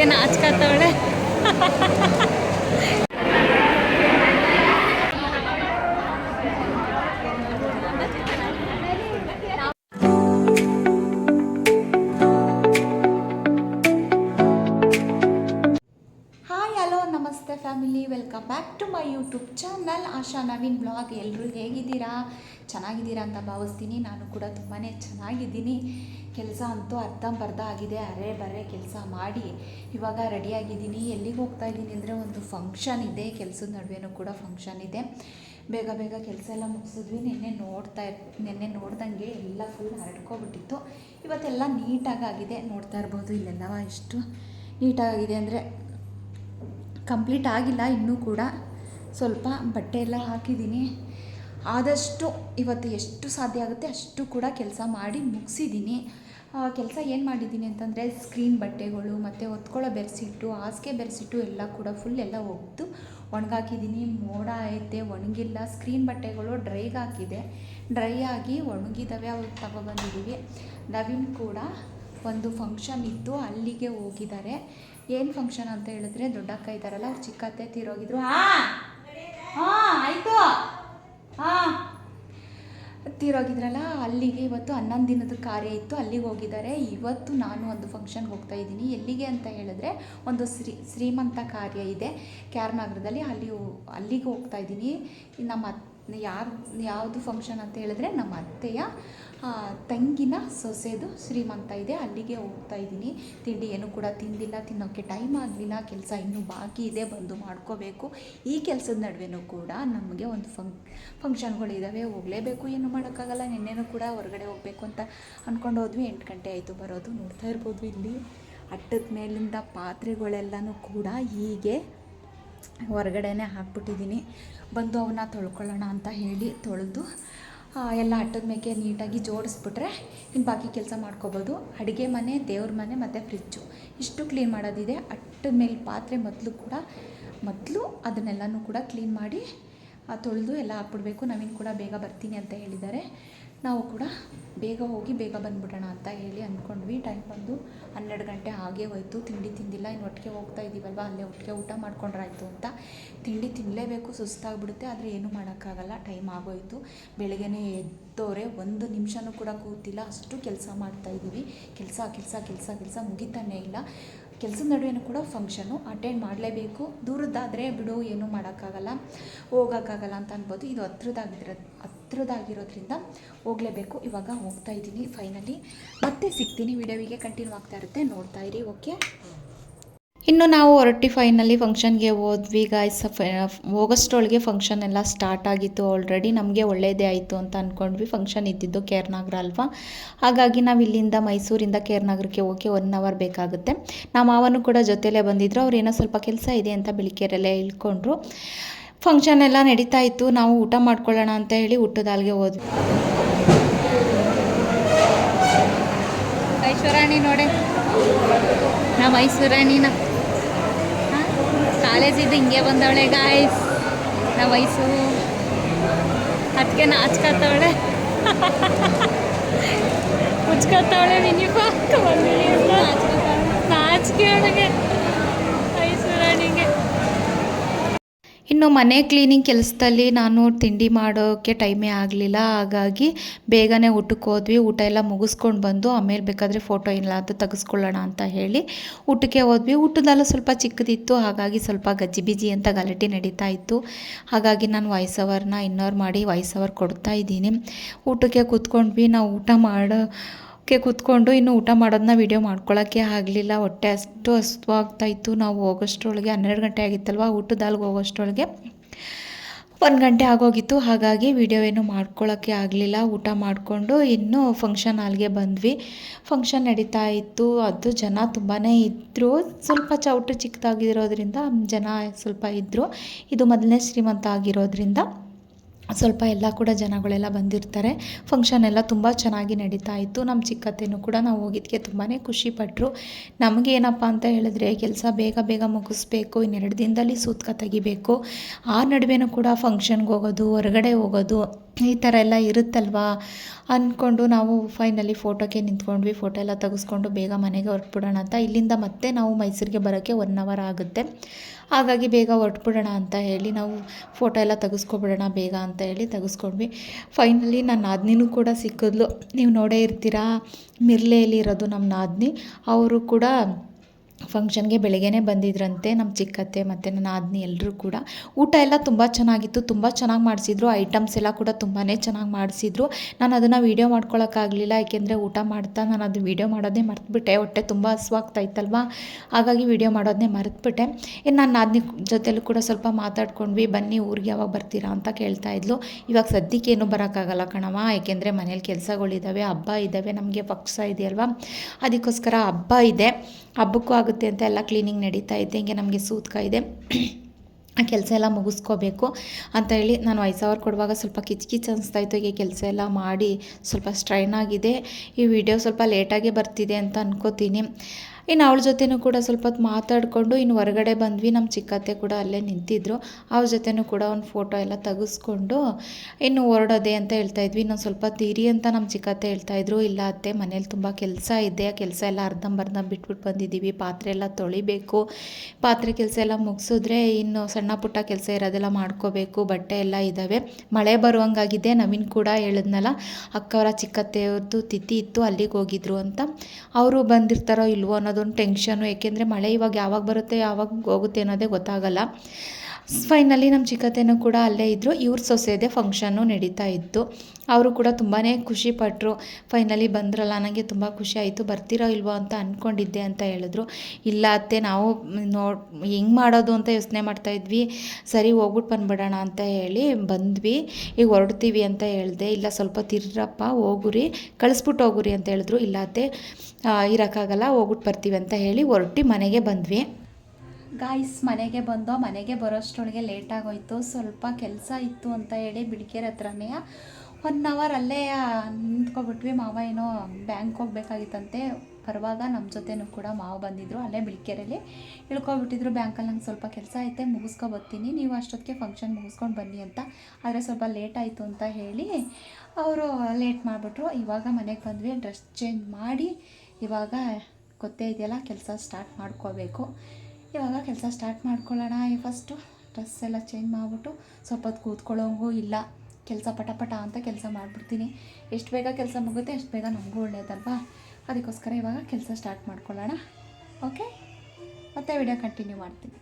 ಅದಕ್ಕೆ ನಾಚ್ಕತ್ತವಳೆ. Back to my YouTube channel Asha, Naveen blog ಎಲ್ಲರೂ ಹೇಗಿದ್ದೀರಾ? ಚೆನ್ನಾಗಿದ್ದೀರಾ ಅಂತ ಭಾವಿಸ್ತೀನಿ. ನಾನು ಕೂಡ ತುಂಬಾ ಚೆನ್ನಾಗಿದ್ದೀನಿ. ಕೆಲಸ ಅಂತೂ ಅರ್ಧಂಬರ್ಧ ಆಗಿದೆ. ಅರೆ ಬರೆ ಕೆಲಸ ಮಾಡಿ ಇವಾಗ ರೆಡಿಯಾಗಿದ್ದೀನಿ ಎಲ್ಲಿಗೆ ಹೋಗ್ತಾ ಇದ್ದೀನಿ ಅಂದರೆ ಒಂದು ಫಂಕ್ಷನ್ ಇದೆ. ಕೆಲಸದ ನಡುವೆನೂ ಕೂಡ ಫಂಕ್ಷನ್ ಇದೆ. ಬೇಗ ಬೇಗ ಕೆಲಸ ಎಲ್ಲ ಮುಗಿಸಿದ್ವಿ. ನಿನ್ನೆ ನೋಡ್ತಾ ಇರ್, ನಿನ್ನೆ ನೋಡ್ದಂಗೆ ಎಲ್ಲ ಫುಲ್ ಹರಡ್ಕೊಬಿಟ್ಟಿತ್ತು. ಇವತ್ತೆಲ್ಲ ನೀಟಾಗಿ ಆಗಿದೆ. ನೋಡ್ತಾ ಇರ್ಬೋದು ಇಲ್ಲೆಲ್ಲ ಎಷ್ಟು ನೀಟಾಗಿದೆ ಅಂದರೆ ಕಂಪ್ಲೀಟ್ ಆಗಿಲ್ಲ ಇನ್ನೂ ಕೂಡ. ಸ್ವಲ್ಪ ಬಟ್ಟೆ ಎಲ್ಲ ಹಾಕಿದ್ದೀನಿ. ಆದಷ್ಟು ಇವತ್ತು ಎಷ್ಟು ಸಾಧ್ಯ ಆಗುತ್ತೆ ಅಷ್ಟು ಕೂಡ ಕೆಲಸ ಮಾಡಿ ಮುಗಿಸಿದ್ದೀನಿ. ಕೆಲಸ ಏನು ಮಾಡಿದ್ದೀನಿ ಅಂತಂದರೆ ಸ್ಕ್ರೀನ್ ಬಟ್ಟೆಗಳು, ಮತ್ತು ಹೊತ್ಕೊಳ್ಳೋ ಬೆರೆಸಿಟ್ಟು, ಹಾಸಿಗೆ ಬೆರೆಸಿಟ್ಟು ಎಲ್ಲ ಕೂಡ ಫುಲ್ ಎಲ್ಲ ಒಗೆದು ಒಣಗಾಕಿದ್ದೀನಿ. ಮೋಡ ಐತೆ, ಒಣಗಿಲ್ಲ. ಸ್ಕ್ರೀನ್ ಬಟ್ಟೆಗಳು ಡ್ರೈಗೆ ಹಾಕಿದೆ ಡ್ರೈ ಆಗಿ ಒಣಗಿದವೆ ಅವ್ರು ತಗೊಬಂದಿದ್ದೀವಿ ನವೀನ್ ಕೂಡ ಒಂದು ಫಂಕ್ಷನ್ ಇತ್ತು, ಅಲ್ಲಿಗೆ ಹೋಗಿದ್ದಾರೆ. ಏನು ಫಂಕ್ಷನ್ ಅಂತ ಹೇಳಿದ್ರೆ ದೊಡ್ಡಕ್ಕ ಇದ್ದಾರಲ್ಲ ಅವ್ರು ಚಿಕ್ಕತ್ತೆ ತೀರೋಗಿದ್ರು. ಹಾಂ. ಹಾಂ ಆಯಿತು. ಹಾಂ. ತೀರೋಗಿದ್ರಲ್ಲ ಅಲ್ಲಿಗೆ ಇವತ್ತು ಹನ್ನೊಂದು ದಿನದ ಕಾರ್ಯ ಇತ್ತು. ಅಲ್ಲಿಗೆ ಹೋಗಿದ್ದಾರೆ. ಇವತ್ತು ನಾನು ಒಂದು ಫಂಕ್ಷನ್ಗೆ ಹೋಗ್ತಾ ಇದ್ದೀನಿ. ಎಲ್ಲಿಗೆ ಅಂತ ಹೇಳಿದ್ರೆ ಒಂದು ಶ್ರೀ ಶ್ರೀಮಂತ ಕಾರ್ಯ ಇದೆ. ಕ್ಯಾರ್ ನಗರದಲ್ಲಿ ಅಲ್ಲಿ ಅಲ್ಲಿಗೆ ಹೋಗ್ತಾ ಇದ್ದೀನಿ. ನಮ್ಮ ಯಾರು ಯಾವುದು ಫಂಕ್ಷನ್ ಅಂತ ಹೇಳಿದ್ರೆ ನಮ್ಮ ಅತ್ತೆಯ ತಂಗಿನ ಸೊಸೆದು ಶ್ರೀಮಂತ ಇದೆ. ಅಲ್ಲಿಗೆ ಹೋಗ್ತಾ ಇದ್ದೀನಿ. ತಿಂಡಿ ಏನು ಕೂಡ ತಿಂದಿಲ್ಲ. ತಿನ್ನೋಕ್ಕೆ ಟೈಮ್ ಆಗಲಿಲ್ಲ. ಕೆಲಸ ಇನ್ನೂ ಬಾಕಿ ಇದೆ. ಬಂದು ಮಾಡ್ಕೋಬೇಕು. ಈ ಕೆಲಸದ ನಡುವೆನೂ ಕೂಡ ನಮಗೆ ಒಂದು ಫಂಕ್ ಫಂಕ್ಷನ್ಗಳಿದ್ದಾವೆ ಹೋಗಲೇಬೇಕು. ಏನು ಮಾಡೋಕ್ಕಾಗಲ್ಲ. ನಿನ್ನೆನೂ ಕೂಡ ಹೊರಗಡೆ ಹೋಗಬೇಕು ಅಂತ ಅಂದ್ಕೊಂಡು ಹೋದ್ವಿ. ಎಂಟು ಗಂಟೆ ಆಯಿತು ಬರೋದು. ನೋಡ್ತಾ ಇರ್ಬೋದು ಇಲ್ಲಿ. ಅಟ್ಟದ ಮೇಲಿಂದ ಪಾತ್ರೆಗಳೆಲ್ಲನೂ ಕೂಡ ಹೀಗೆ ಹೊರಗಡೆನೇ ಹಾಕ್ಬಿಟ್ಟಿದ್ದೀನಿ. ಬಂದು ಅವನ್ನ ತೊಳ್ಕೊಳ್ಳೋಣ ಅಂತ ಹೇಳಿ ತೊಳೆದು ಎಲ್ಲ ಅಟ್ಟದ ಮೇಲೆ ನೀಟಾಗಿ ಜೋಡಿಸ್ಬಿಟ್ರೆ ಇನ್ನು ಬಾಕಿ ಕೆಲಸ ಮಾಡ್ಕೋಬೋದು. ಅಡುಗೆ ಮನೆ, ದೇವ್ರ ಮನೆ ಮತ್ತು ಫ್ರಿಜ್ಜು ಇಷ್ಟು ಕ್ಲೀನ್ ಮಾಡೋದಿದೆ. ಅಟ್ಟದ ಮೇಲೆ ಪಾತ್ರೆ ಮೊದಲು ಕೂಡ, ಮೊದಲು ಅದನ್ನೆಲ್ಲನೂ ಕೂಡ ಕ್ಲೀನ್ ಮಾಡಿ ತೊಳೆದು ಎಲ್ಲ ಹಾಕ್ಬಿಡ್ಬೇಕು. ನವೀನ್ ಕೂಡ ಬೇಗ ಬರ್ತೀನಿ ಅಂತ ಹೇಳಿದ್ದಾರೆ. ನಾವು ಕೂಡ ಬೇಗ ಹೋಗಿ ಬೇಗ ಬಂದ್ಬಿಡೋಣ ಅಂತ ಹೇಳಿ ಅಂದ್ಕೊಂಡ್ವಿ. ಟೈಮ್ ಬಂದು ಹನ್ನೆರಡು ಗಂಟೆ ಹಾಗೇ ಹೋಯ್ತು. ತಿಂಡಿ ತಿಂದಿಲ್ಲ. ಇನ್ನು ಒಟ್ಟಿಗೆ ಹೋಗ್ತಾ ಇದ್ದೀವಲ್ವ ಅಲ್ಲೇ ಒಟ್ಟಿಗೆ ಊಟ ಮಾಡ್ಕೊಂಡ್ರಾಯ್ತು ಅಂತ. ತಿಂಡಿ ತಿನ್ನಲೇಬೇಕು ಸುಸ್ತಾಗ್ಬಿಡುತ್ತೆ. ಆದರೆ ಏನೂ ಮಾಡೋಕ್ಕಾಗಲ್ಲ. ಟೈಮ್ ಆಗೋಯ್ತು. ಬೆಳಗ್ಗೆನೇ ಎದ್ದೋರೆ ಒಂದು ನಿಮಿಷನೂ ಕೂಡ ಕೂತಿಲ್ಲ. ಅಷ್ಟು ಕೆಲಸ ಮಾಡ್ತಾ ಇದ್ದೀವಿ ಕೆಲಸ ಕೆಲಸ ಕೆಲಸ ಕೆಲಸ ಮುಗಿತಾನೇ ಇಲ್ಲ. ಕೆಲಸದ ನಡುವೆನೂ ಕೂಡ ಫಂಕ್ಷನು ಅಟೆಂಡ್ ಮಾಡಲೇಬೇಕು. ದೂರದ್ದಾದರೆ ಬಿಡು, ಏನೂ ಮಾಡೋಕ್ಕಾಗಲ್ಲ. ಹೋಗೋಕ್ಕಾಗಲ್ಲ ಅಂತ ಅನ್ಬೋದು. ಇದು ಹತ್ರದಾಗಿರೋ ಹತ್ರದಾಗಿರೋದ್ರಿಂದ ಹೋಗಲೇಬೇಕು. ಇವಾಗ ಹೋಗ್ತಾ ಇದ್ದೀನಿ ಫೈನಲಿ ಮತ್ತೆ ಸಿಗ್ತೀನಿ. ವಿಡಿಯೋವಿಗೆ ಕಂಟಿನ್ಯೂ ಆಗ್ತಾ ಇರುತ್ತೆ. ನೋಡ್ತಾ ಇರಿ ಓಕೆ ಇನ್ನು ನಾವು ಹೊರಟಿ ಫೈನಲಿ ಫಂಕ್ಷನ್ಗೆ ಹೋದ್ವಿ ಗಾಯ್ಸ್ ಹೋಗೋಷ್ಟೊಳಗೆ ಫಂಕ್ಷನ್ ಎಲ್ಲ ಸ್ಟಾರ್ಟ್ ಆಗಿತ್ತು ಆಲ್ರೆಡಿ ನಮಗೆ ಒಳ್ಳೆಯದೇ ಆಯಿತು ಅಂತ ಅಂದ್ಕೊಂಡ್ವಿ ಫಂಕ್ಷನ್ ಇದ್ದಿದ್ದು ಕೇರ್ನಾಗರ ಅಲ್ವಾ? ಹಾಗಾಗಿ ನಾವು ಇಲ್ಲಿಂದ ಮೈಸೂರಿಂದ ಕೇರ್ನಾಗರಕ್ಕೆ ಹೋಗಿ ಒನ್ ಅವರ್ ಬೇಕಾಗುತ್ತೆ. ನಮ್ಮ ಮಾವನು ಕೂಡ ಜೊತೆಲೇ ಬಂದಿದ್ರು. ಅವ್ರು ಏನೋ ಸ್ವಲ್ಪ ಕೆಲಸ ಇದೆ ಅಂತ ಬೆಳಿಗ್ಗೆರಲ್ಲೇ ಇಳ್ಕೊಂಡ್ರು. ಫಂಕ್ಷನ್ ಎಲ್ಲ ನಡೀತಾ ಇತ್ತು. ನಾವು ಊಟ ಮಾಡ್ಕೊಳ್ಳೋಣ ಅಂತ ಹೇಳಿ ಊಟದಾಲ್ಗೆ ಹೋದ್ವಿ. ಐಶ್ವರಾಣಿ ನೋಡಿ. ನಾ ಐಶ್ವರಾಣಿನ ಕಾಲೇಜಿದ್ದು ಹಿಂಗೆ ಬಂದವಳೆ ಗಾಯ್ಸ್ ನಾ ವಯಸ್ಸು ಅದಕ್ಕೆ ನಾಚ್ಕತ್ತವಳೆ. ಮುಚ್ಕತ್ತವಳೆ ಮಿನಿಫಾ ಬಂದಿನಿ ಅಂತ ನಾಚಿಕೆ ಅವಳಿಗೆ. ಇನ್ನು ಮನೆ ಕ್ಲೀನಿಂಗ್ ಕೆಲಸದಲ್ಲಿ ನಾನು ತಿಂಡಿ ಮಾಡೋಕ್ಕೆ ಟೈಮೇ ಆಗಲಿಲ್ಲ. ಹಾಗಾಗಿ ಬೇಗನೆ ಊಟಕ್ಕೆ ಹೋದ್ವಿ. ಊಟ ಎಲ್ಲ ಮುಗಿಸ್ಕೊಂಡು ಬಂದು ಆಮೇಲೆ ಬೇಕಾದರೆ ಫೋಟೋ ಎಲ್ಲಾದರೂ ತೆಗೆಸ್ಕೊಳ್ಳೋಣ ಅಂತ ಹೇಳಿ ಊಟಕ್ಕೆ ಹೋದ್ವಿ. ಊಟದಲ್ಲೂ ಸ್ವಲ್ಪ ಚಿಕ್ಕದಿತ್ತು. ಹಾಗಾಗಿ ಸ್ವಲ್ಪ ಗಜ್ಜಿ ಬಿಜಿ ಅಂತ ಗಲಾಟೆ ನಡೀತಾ ಇತ್ತು. ಹಾಗಾಗಿ ನಾನು ವಾಯ್ಸ್ ಅವರ್ನ ಇನ್ನೋರ್ ಮಾಡಿ ವಾಯ್ಸ್ ಅವರ್ ಕೊಡ್ತಾ ಇದ್ದೀನಿ. ಊಟಕ್ಕೆ ಕೂತ್ಕೊಂಡ್ವಿ. ನಾವು ಊಟ ಮಾಡೋ ಕ್ಕೆ ಕೂತ್ಕೊಂಡು ಇನ್ನು ಊಟ ಮಾಡೋದನ್ನ ವಿಡಿಯೋ ಮಾಡ್ಕೊಳ್ಳೋಕ್ಕೆ ಆಗಲಿಲ್ಲ. ಹೊಟ್ಟೆ ಅಷ್ಟು ಹಸ್ವಾಗ್ತಾಯಿತ್ತು. ನಾವು ಹೋಗೋಷ್ಟರೊಳಗೆ ಹನ್ನೆರಡು ಗಂಟೆ ಆಗಿತ್ತಲ್ವ? ಊಟದ ಹಾಲ್ಗೆ ಹೋಗೋಷ್ಟರೊಳಗೆ ಒಂದು ಗಂಟೆ ಆಗೋಗಿತ್ತು. ಹಾಗಾಗಿ ವಿಡಿಯೋ ಏನು ಮಾಡ್ಕೊಳ್ಳೋಕ್ಕೆ ಆಗಲಿಲ್ಲ. ಊಟ ಮಾಡಿಕೊಂಡು ಇನ್ನು ಫಂಕ್ಷನ್ ಹಾಲ್ಗೆ ಬಂದ್ವಿ. ಫಂಕ್ಷನ್ ನಡೀತಾ ಇತ್ತು ಅದು ಜನ ತುಂಬಾ ಇದ್ದರು ಸ್ವಲ್ಪ ಚೌಟು ಚಿಕ್ಕದಾಗಿರೋದ್ರಿಂದ ಜನ ಸ್ವಲ್ಪ ಇದ್ದರು ಇದು ಮೊದಲನೇ ಶ್ರೀಮಂತ ಆಗಿರೋದ್ರಿಂದ. ಸ್ವಲ್ಪ ಎಲ್ಲ ಕೂಡ ಜನಗಳೆಲ್ಲ ಬಂದಿರ್ತಾರೆ. ಫಂಕ್ಷನ್ ಎಲ್ಲ ತುಂಬ ಚೆನ್ನಾಗಿ ನಡೀತಾ ಇತ್ತು. ನಮ್ಮ ಚಿಕ್ಕತ್ತೆನೂ ಕೂಡ ನಾವು ಹೋಗಿದ್ದಕ್ಕೆ ತುಂಬಾ ಖುಷಿಪಟ್ಟರು ನಮಗೇನಪ್ಪ ಅಂತ ಹೇಳಿದ್ರೆ ಕೆಲಸ ಬೇಗ ಬೇಗ ಮುಗಿಸ್ಬೇಕು, ಇನ್ನೆರಡು ದಿನದಲ್ಲಿ ಸೂತ್ಕ ತೆಗಿಬೇಕು. ಆ ನಡುವೆನೂ ಕೂಡ ಫಂಕ್ಷನ್ಗೆ ಹೋಗೋದು, ಹೊರಗಡೆ ಹೋಗೋದು, ಈ ಥರ ಎಲ್ಲ ಇರುತ್ತಲ್ವಾ? ಅಂದ್ಕೊಂಡು ನಾವು ಫೈನಲಿ ಫೋಟೋಕ್ಕೆ ನಿಂತ್ಕೊಂಡ್ವಿ. ಫೋಟೋ ಎಲ್ಲ ತೆಗೆಸ್ಕೊಂಡು ಬೇಗ ಮನೆಗೆ ಹೊರಟ್ಬಿಡೋಣ ಅಂತ. ಇಲ್ಲಿಂದ ಮತ್ತೆ ನಾವು ಮೈಸೂರಿಗೆ ಬರೋಕ್ಕೆ ಒನ್ ಅವರ್ ಆಗುತ್ತೆ. ಹಾಗಾಗಿ ಬೇಗ ಹೊರಟ್ಬಿಡೋಣ ಅಂತ ಹೇಳಿ ನಾವು ಫೋಟೋ ಎಲ್ಲ ತೆಗೆಸ್ಕೊಬಿಡೋಣ ಬೇಗ ಅಂತ ಹೇಳಿ ತೆಗೆಸ್ಕೊಂಡ್ವಿ. ಫೈನಲಿ ನನ್ನ ನಾದ್ನಿನೂ ಕೂಡ ಸಿಕ್ಕಿದ್ಲು. ನೀವು ನೋಡೇ ಇರ್ತೀರಾ ಮಿರ್ಲೆಯಲ್ಲಿ ಇರೋದು ನಮ್ಮ ನಾದ್ನಿ. ಅವರು ಕೂಡ ಫಂಕ್ಷನ್ಗೆ ಬೆಳಗ್ಗೆನೇ ಬಂದಿದ್ರಂತೆ ನಮ್ಮ ಚಿಕ್ಕತ್ತೆ ಮತ್ತು ನನ್ನ ಆದ್ನಿ ಎಲ್ಲರೂ ಕೂಡ. ಊಟ ಎಲ್ಲ ತುಂಬ ಚೆನ್ನಾಗಿತ್ತು, ತುಂಬ ಚೆನ್ನಾಗಿ ಮಾಡಿಸಿದ್ರು. ಐಟಮ್ಸ್ ಎಲ್ಲ ಕೂಡ ತುಂಬಾ ಚೆನ್ನಾಗಿ ಮಾಡಿಸಿದ್ರು. ನಾನು ಅದನ್ನು ವೀಡಿಯೋ ಮಾಡ್ಕೊಳಕ್ಕಾಗಲಿಲ್ಲ, ಏಕೆಂದರೆ ಊಟ ಮಾಡ್ತಾ ನಾನು ಅದು ವೀಡಿಯೋ ಮಾಡೋದೇ ಮರೆತುಬಿಟ್ಟೆ. ಹೊಟ್ಟೆ ತುಂಬ ಹಸುವಾಗ್ತಾ ಇತ್ತಲ್ವ ಹಾಗಾಗಿ ವೀಡಿಯೋ ಮಾಡೋದನ್ನೇ ಮರೆತುಬಿಟ್ಟೆ. ಇನ್ನು ನನ್ನ ಆದ್ನಿ ಜೊತೆಲೂ ಕೂಡ ಸ್ವಲ್ಪ ಮಾತಾಡ್ಕೊಂಡ್ವಿ. ಬನ್ನಿ, ಊರಿಗೆ ಯಾವಾಗ ಬರ್ತೀರಾ ಅಂತ ಕೇಳ್ತಾ ಇದ್ಲು. ಇವಾಗ ಸದ್ಯಕ್ಕೆ ಏನೂ ಬರೋಕ್ಕಾಗಲ್ಲ ಕಣವ ಏಕೆಂದರೆ ಮನೇಲಿ ಕೆಲಸಗಳಿದ್ದಾವೆ ಹಬ್ಬ ಇದ್ದಾವೆ ನಮಗೆ ಪಕ್ಷ ಇದೆಯಲ್ವಾ? ಅದಕ್ಕೋಸ್ಕರ ಹಬ್ಬ ಇದೆ. ಹಬ್ಬಕ್ಕೂ ಆಗುತ್ತೆ ಅಂತ ಎಲ್ಲ ಕ್ಲೀನಿಂಗ್ ನಡೀತಾ ಇದೆ. ಹಿಂಗೆ ನಮಗೆ ಸೂತ್ಕ ಇದೆ. ಆ ಕೆಲಸ ಎಲ್ಲ ಮುಗಿಸ್ಕೋಬೇಕು ಅಂತ ಹೇಳಿ ನಾನು ವಯಸ್ಸು ಅವ್ರು ಕೊಡುವಾಗ ಸ್ವಲ್ಪ ಕಿಚ್ ಕಿಚ್ ಅನಿಸ್ತಾ ಇತ್ತು. ಹೀಗೆ ಕೆಲಸ ಎಲ್ಲ ಮಾಡಿ ಸ್ವಲ್ಪ ಸ್ಟ್ರೈನ್ ಆಗಿದೆ. ಈ ವಿಡಿಯೋ ಸ್ವಲ್ಪ ಲೇಟಾಗೇ ಬರ್ತಿದೆ ಅಂತ ಅನ್ಕೋತೀನಿ. ಇನ್ನು ಅವಳ ಜೊತೆನೂ ಕೂಡ ಸ್ವಲ್ಪ ಹೊತ್ತು ಮಾತಾಡಿಕೊಂಡು ಇನ್ನು ಹೊರಗಡೆ ಬಂದ್ವಿ. ನಮ್ಮ ಚಿಕ್ಕತ್ತೆ ಕೂಡ ಅಲ್ಲೇ ನಿಂತಿದ್ರು. ಅವ್ರ ಜೊತೆನೂ ಕೂಡ ಒಂದು ಫೋಟೋ ಎಲ್ಲ ತೆಗೆಸ್ಕೊಂಡು ಇನ್ನು ಹೊರಡೋದೆ ಅಂತ ಹೇಳ್ತಾ ಇದ್ವಿ. ಇನ್ನೊಂದು ಸ್ವಲ್ಪ ತೀರಿ ಅಂತ ನಮ್ಮ ಚಿಕ್ಕತ್ತೆ ಹೇಳ್ತಾಯಿದ್ರು ಇಲ್ಲ ಅತ್ತೆ, ಮನೇಲಿ ತುಂಬ ಕೆಲಸ ಇದೆ. ಆ ಕೆಲಸ ಎಲ್ಲ ಅರ್ಧಂಬರ್ಧ ಬಿಟ್ಬಿಟ್ಟು ಬಂದಿದ್ದೀವಿ. ಪಾತ್ರೆ ಎಲ್ಲ ತೊಳಿಬೇಕು. ಪಾತ್ರೆ ಕೆಲಸ ಎಲ್ಲ ಮುಗಿಸಿದ್ರೆ ಇನ್ನು ಸಣ್ಣ ಪುಟ್ಟ ಕೆಲಸ ಇರೋದೆಲ್ಲ ಮಾಡ್ಕೋಬೇಕು. ಬಟ್ಟೆ ಎಲ್ಲ ಇದ್ದಾವೆ. ಮಳೆ ಬರುವಂಗಾಗಿದೆ. ನವೀನ್ ಕೂಡ ಹೇಳಿದ್ನಲ್ಲ, ಅಕ್ಕವರ ಚಿಕ್ಕತ್ತೆಯವ್ರದ್ದು ತಿಥಿ ಇತ್ತು, ಅಲ್ಲಿಗೆ ಹೋಗಿದ್ರು ಅಂತ. ಅವರು ಬಂದಿರ್ತಾರೋ ಇಲ್ವೋ ಅನ್ನೋದೊಂದು ಟೆನ್ಷನು ಏಕೆಂದರೆ ಮಳೆ ಇವಾಗ ಯಾವಾಗ ಬರುತ್ತೆ ಯಾವಾಗ ಹೋಗುತ್ತೆ ಅನ್ನೋದೇ ಗೊತ್ತಾಗಲ್ಲ. ಫೈನಲಿ ನಮ್ಮ ಚಿಕ್ಕತ್ತೆನೂ ಕೂಡ ಅಲ್ಲೇ ಇದ್ದರು ಇವ್ರ ಸೊಸೆದೇ ಫಂಕ್ಷನ್ನು ನಡೀತಾ ಇತ್ತು. ಅವರು ಕೂಡ ತುಂಬಾ ಖುಷಿಪಟ್ಟರು ಫೈನಲಿ ಬಂದ್ರಲ್ಲ ನನಗೆ ತುಂಬ ಖುಷಿ ಆಯಿತು. ಬರ್ತೀರೋ ಇಲ್ವೋ ಅಂತ ಅಂದ್ಕೊಂಡಿದ್ದೆ ಅಂತ ಹೇಳಿದ್ರು. ಇಲ್ಲ ಅತ್ತೆ, ನಾವು ನೋ, ಹೆಂಗೆ ಮಾಡೋದು ಅಂತ ಯೋಚನೆ ಮಾಡ್ತಾಯಿದ್ವಿ ಸರಿ ಹೋಗ್ಬಿಟ್ಟು ಬಂದ್ಬಿಡೋಣ ಅಂತ ಹೇಳಿ ಬಂದ್ವಿ. ಈಗ ಹೊರಡ್ತೀವಿ ಅಂತ ಹೇಳಿದೆ. ಇಲ್ಲ, ಸ್ವಲ್ಪ ತಿರ್ರಪ್ಪ, ಹೋಗುರಿ. ಕಳಿಸ್ಬಿಟ್ಟು ಹೋಗುರಿ ಅಂತ ಹೇಳಿದ್ರು. ಇಲ್ಲ ಅತ್ತೆ ಇರೋಕ್ಕಾಗಲ್ಲ ಹೋಗ್ಬಿಟ್ಟು ಬರ್ತೀವಿ ಅಂತ ಹೇಳಿ ಹೊರಟಿ ಮನೆಗೆ ಬಂದ್ವಿ. ಗಾಯ್ಸ್ ಮನೆಗೆ ಬಂದೋ, ಮನೆಗೆ ಬರೋಷ್ಟೊಳಗೆ ಲೇಟ್ ಆಗೋಯ್ತು ಸ್ವಲ್ಪ ಕೆಲಸ ಇತ್ತು ಅಂತ ಹೇಳಿ ಬಿಡ್ಕೆರೆ ಹತ್ರನೇ ಒನ್ ಅವರ್ ಅಲ್ಲೇ ನಿಂತ್ಕೊಬಿಟ್ವಿ. ಮಾವ ಏನೋ ಬ್ಯಾಂಕ್ ಹೋಗ್ಬೇಕಾಗಿತ್ತಂತೆ. ಬರುವಾಗ ನಮ್ಮ ಜೊತೆನೂ ಕೂಡ ಮಾವ ಬಂದಿದ್ದರು ಅಲ್ಲೇ ಬಿಳ್ಕೆರೆಯಲ್ಲಿ ಇಳ್ಕೊಬಿಟ್ಟಿದ್ರು ಬ್ಯಾಂಕಲ್ಲಿ ನಂಗೆ ಸ್ವಲ್ಪ ಕೆಲಸ ಐತೆ, ಮುಗಿಸ್ಕೊ ಬರ್ತೀನಿ. ನೀವು ಅಷ್ಟೊತ್ತಿಗೆ ಫಂಕ್ಷನ್ ಮುಗಿಸ್ಕೊಂಡು ಬನ್ನಿ ಅಂತ. ಆದರೆ ಸ್ವಲ್ಪ ಲೇಟ್ ಆಯಿತು ಅಂತ ಹೇಳಿ ಅವರು ಲೇಟ್ ಮಾಡಿಬಿಟ್ರು. ಇವಾಗ ಮನೆಗೆ ಬಂದ್ವಿ. ಡ್ರೆಸ್ ಚೇಂಜ್ ಮಾಡಿ, ಇವಾಗ ಗೊತ್ತೇ ಇದೆಯಲ್ಲ, ಕೆಲಸ ಸ್ಟಾರ್ಟ್ ಮಾಡ್ಕೋಬೇಕು. ಇವಾಗ ಕೆಲಸ ಸ್ಟಾರ್ಟ್ ಮಾಡ್ಕೊಳ್ಳೋಣ. ಫಸ್ಟು ಡ್ರೆಸ್ ಎಲ್ಲ ಚೇಂಜ್ ಮಾಡಿಬಿಟ್ಟು ಸ್ವಲ್ಪ ಹೊತ್ತು ಕೂತ್ಕೊಳ್ಳೋಂಗು ಇಲ್ಲ. ಕೆಲಸ ಪಟ ಪಟ ಅಂತ ಕೆಲಸ ಮಾಡಿಬಿಡ್ತೀನಿ. ಎಷ್ಟು ಬೇಗ ಕೆಲಸ ಮುಗುತ್ತೆ ಎಷ್ಟು ಬೇಗ ನಮಗೂ ಒಳ್ಳೆಯದಲ್ವಾ ಅದಕ್ಕೋಸ್ಕರ ಇವಾಗ ಕೆಲಸ ಸ್ಟಾರ್ಟ್ ಮಾಡ್ಕೊಳ್ಳೋಣ. ಓಕೆ ಮತ್ತೆ ವಿಡಿಯೋ ಕಂಟಿನ್ಯೂ ಮಾಡ್ತೀನಿ.